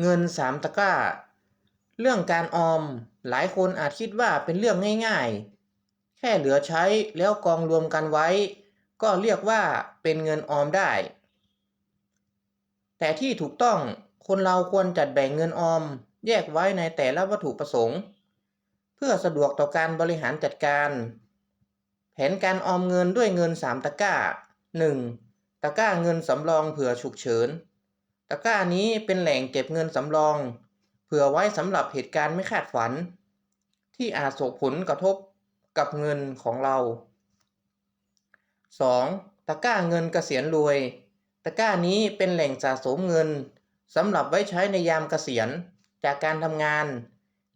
เงินสามตะกร้า เรื่องการออมหลายคนอาจคิดว่าเป็นเรื่องง่ายๆ แค่เหลือใช้แล้วกองรวมกันไว้ ก็เรียกว่าเป็นเงินออมได้ แต่ที่ถูกต้องคนเราควรจัดแบ่งเงินออม แยกไว้ในแต่ละวัตถุประสงค์ เพื่อสะดวกต่อการบริหารจัดการ แผนการออมเงินด้วยเงิน 3 ตะกร้า 1. ตะกร้าเงินสำรองเผื่อฉุกเฉิน ตะกร้านี้เป็นแหล่งเก็บเงินสำรอง เผื่อไว้สำหรับเหตุการณ์ไม่คาดฝัน ที่อาจส่งผลกระทบกับเงินของเรา 2. ตะกร้าเงินเกษียณรวย ตะกร้านี้เป็นแหล่งสะสมเงินสำหรับไว้ใช้ในยามเกษียณจากการทำงาน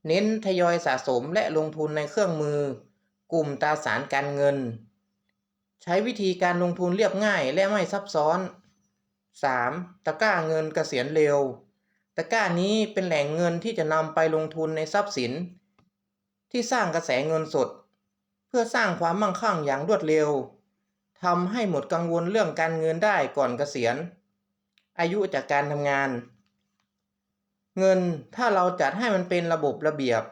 เน้นทยอยสะสมและลงทุนในเครื่องมือ กลุ่มตราสารการเงิน ใช้วิธีการลงทุนเรียบง่ายและไม่ซับซ้อน 3. ตะกร้าเงินเกษียณเร็ว ตะกร้านี้เป็นแหล่งเงินที่จะนำไปลงทุนในทรัพย์สิน ที่สร้างกระแสเงินสด เพื่อสร้างความมั่งคั่งอย่างรวดเร็วทำให้หมดกังวลเรื่องการเงินได้ก่อนเกษียณ อายุจากการทำงาน เงินถ้าเราจัดให้มันเป็นระบบระเบียบ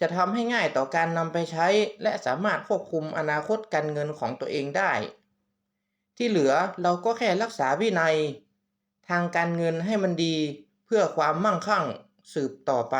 จะทำให้ง่ายต่อการนำไปใช้ และสามารถควบคุมอนาคตการเงินของตัวเองได้ ที่เหลือเราก็แค่รักษาวินัย ทางการเงินให้มันดีเพื่อความมั่งคั่งสืบต่อไป